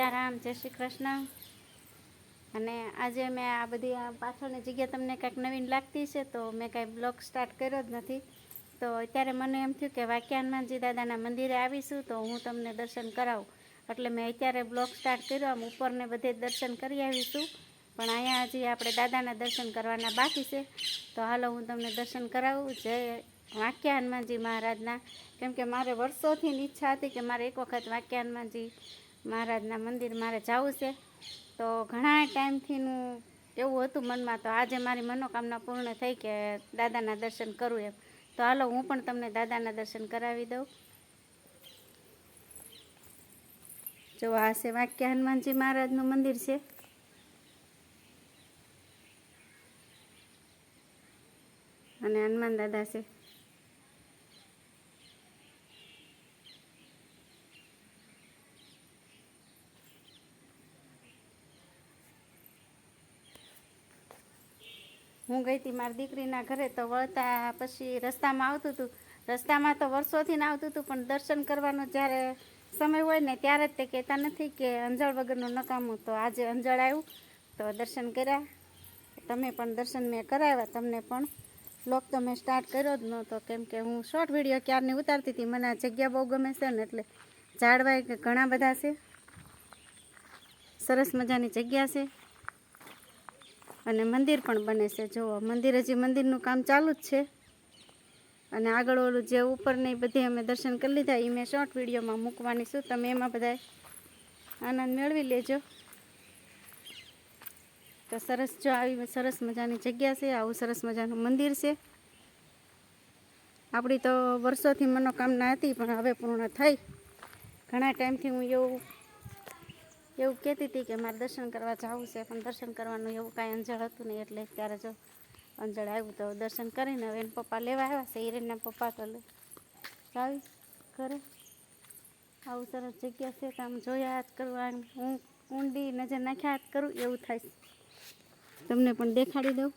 સીતારામ, જય શ્રી કૃષ્ણ. અને આજે મેં આ બધી આ પાછળની જગ્યા તમને કાંઈક નવીન લાગતી છે તો મેં કાંઈ બ્લોગ સ્ટાર્ટ કર્યો જ નથી. તો અત્યારે મને એમ થયું કે વાક્યાનમાનજી દાદાના મંદિરે આવીશું તો હું તમને દર્શન કરાવું. એટલે મેં અત્યારે બ્લોગ સ્ટાર્ટ કર્યો, આમ ઉપરને બધે દર્શન કરી આવીશું. પણ અહીંયા હજી આપણે દાદાના દર્શન કરવાના બાકી છે. તો હાલો હું તમને દર્શન કરાવું. જય વાંક્યા હનુમાનજી મહારાજના. કેમ કે મારે વર્ષોથી ઈચ્છા હતી કે મારે એક વખત વાક્યા હનુમાનજી મહારાજના મંદિર મારે જવું છે. તો ઘણા ટાઈમથીનું એવું હતું મનમાં, તો આજે મારી મનોકામના પૂર્ણ થઈ કે દાદાના દર્શન કરું એમ. તો હાલો, હું પણ તમને દાદાના દર્શન કરાવી દઉં. જો આ છે વાક્ય હનુમાનજી મહારાજનું મંદિર છે. અને હનુમાન દાદા છે. હું ગઈ હતી મારી દીકરીના ઘરે તો વળતા પછી રસ્તામાં આવતું હતું રસ્તામાં તો વર્ષોથી ને આવતું હતું પણ દર્શન કરવાનો જ્યારે સમય હોય ને ત્યારે જ તે કહેતા નથી કે અંજળ વગરનું નકામું. તો આજે અંજળ આવ્યું, તો દર્શન કર્યા. તમે પણ દર્શન મેં કરાવ્યા, તમને પણ. બ્લોગ તો મેં સ્ટાર્ટ કર્યો જ નહોતો, કેમ કે હું શોર્ટ વીડિયો ક્યારની ઉતારતી હતી, મને જગ્યા બહુ ગમે છે ને એટલે ઝાડવાય કે ઘણા બધા છે. સરસ મજાની જગ્યા છે. અને મંદિર પણ બને છે. જુઓ, મંદિર હજી મંદિરનું કામ ચાલુ જ છે. અને આગળ ઓલું જે ઉપરની બધી અમે દર્શન કરી લીધા. એ મેં શોર્ટ વિડીયોમાં મૂકવાની છું. તમે એમાં બધા આનંદ મેળવી લેજો. તો સરસ જો આવી સરસ મજાની જગ્યા છે. આવું સરસ મજાનું મંદિર છે. આપણી તો વર્ષોથી મનોકામના હતી, પણ હવે પૂર્ણ થઈ. ઘણા ટાઈમથી હું એવું એવું કહેતી હતી કે મારે દર્શન કરવા જવું છે, પણ દર્શન કરવાનું એવું કાંઈ અંજળ હતું નહીં, એટલે ત્યારે જો અંજળ આવ્યું તો દર્શન કરીને હવે એના પપ્પા લેવા આવ્યા છે, હિરેનના પપ્પા તો લે. આવી ઘરે. આવું સરસ જગ્યા છે, તો આમ જોયા જ કરવા હું ઊંડી નજર નાખ્યા જ કરું, એવું થાય તમને પણ દેખાડી દઉં.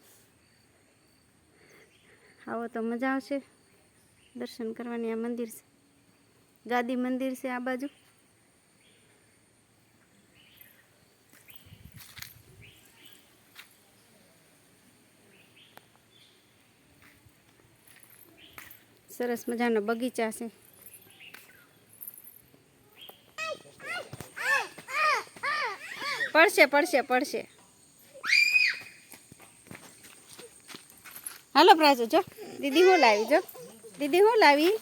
આવો તો મજા આવશે. દર્શન કરવાની આ મંદિર છે. ગાદી મંદિર છે આ બાજુ. સરસ મજાનો બગીચા છે. પડશે પડશે પડશે. હાલો પ્રાજુ, જો. દીદી હું લાવી, જો. દીદી હું લાવી?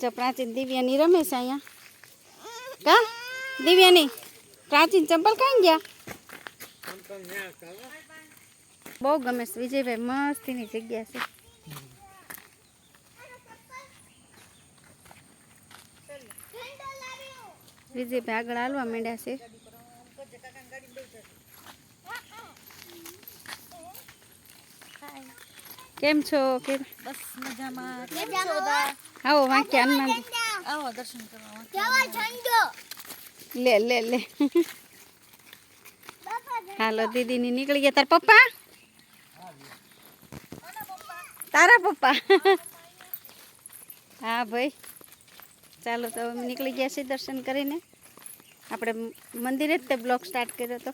જો પ્રાચીન દિવ્યાની રમે છે અહીંયા. કા? દિવ્યાની? પ્રાચીન ચંપલ કાંઈ ગયા? બહુ ગમે છે. વિજયભાઈ મસ્તીની જગ્યા છે. વિજયભાઈ આગળ હાલવા માંડ્યા છે. કેમ છો? કેમ? બસ મજામાં. આવો વાંક્યા અન્ના આવો દર્શન કરવા લે લે લે. હાલો દીદીની નીકળી ગયા. તાર પપ્પા? તારા પપ્પા? હા ભાઈ. ચાલો તો અમે નીકળી ગયા છીએ દર્શન કરીને. આપણે મંદિરે જ તે બ્લોક સ્ટાર્ટ કર્યો હતો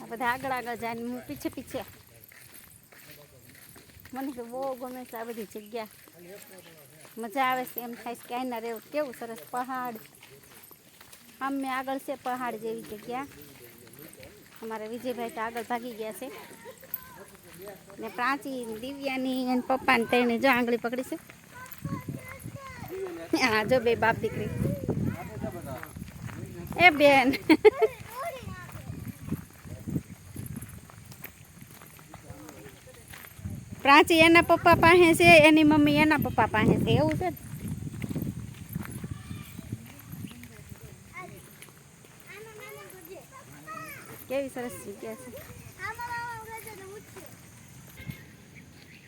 આ બધા આગળ આગળ જાય હું પીછે પીછે. મને તો બહુ ગમે છે આ બધી જગ્યા. મજા આવે છે એમ થાય છે કે ના રહેવું કેવું સરસ પહાડ. આમ મેં આગળ છે પહાડ જેવી જગ્યા. અમારા વિજયભાઈ તો આગળ ભાગી ગયા છે. ને પ્રાચી દિવ્યાની અને પપ્પાને તેને જો આંગળી પકડી છે. હા, જો બે બાપ દીકરી. એ બેન. પ્રાચી એના પપ્પા પાસે છે, એની મમ્મી એના પપ્પા પાસે છે, એવું છે? કેવી સરસ જગ્યા છે.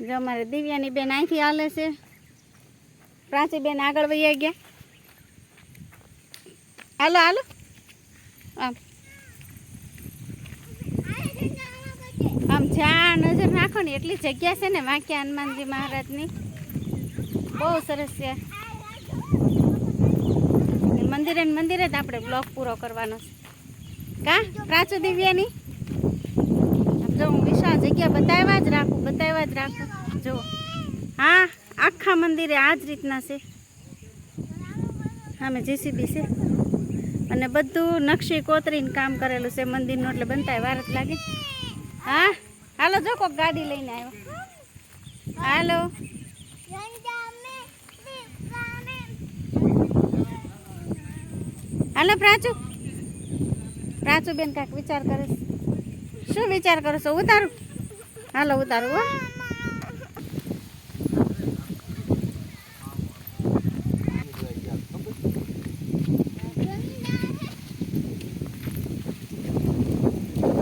જો અમારે દિવ્યાની બેન અહીંથી હાલે છે. પ્રાચી બેન આગળ વહી ગયા. હાલો હાલો. આમ. આમ જ્યાં નજર નાખો ને એટલી જગ્યા છે ને વાંક્યા હનુમાનજી મહારાજની. બહુ સરસ છે. મંદિરે મંદિરે જ આપણે બ્લોક પૂરો કરવાનો છે. કા? પ્રાચુ દિવ્યાની? જો હું વિશાળ જગ્યા બતાવ્યા જ રાખું, બતાવ્યા જ રાખું. જો, હા, આખા મંદિરે આ જ રીતના છે. સામે જેસીબી છે. અને બધું નકશી કોતરીને કામ કરેલું છે મંદિરનું, એટલે બનતા વાર જ લાગે. હા, હાલો, જો કોક ગાડી લઈને આવ્યો. હાલો. હાલો, પ્રાચુ. પ્રાચુ બેન કાંઈક વિચાર કરે છે. શું વિચાર કરો છો? ઉતારું. હાલો, ઉતારું, હો.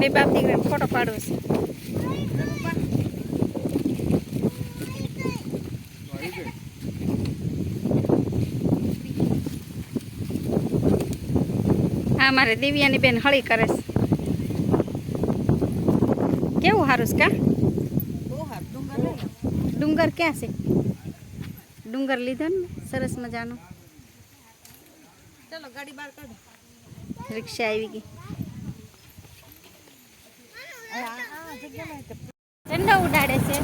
બે બાપ દીકરા ફોટો પાડવો છે. હા, મારે દિવ્યાની બેન હળી કરે છે. કેવું સારું છે કા બહુ હારું ડુંગર લઈ લો. ડુંગર ક્યાં છે ડુંગર લીધો ને સરસ મજાનો ચાલો ગાડી બહાર કાઢો રિક્ષા આવી ગઈ આ આ જગ્યામાં એક ઝંડો ઉડાડે છે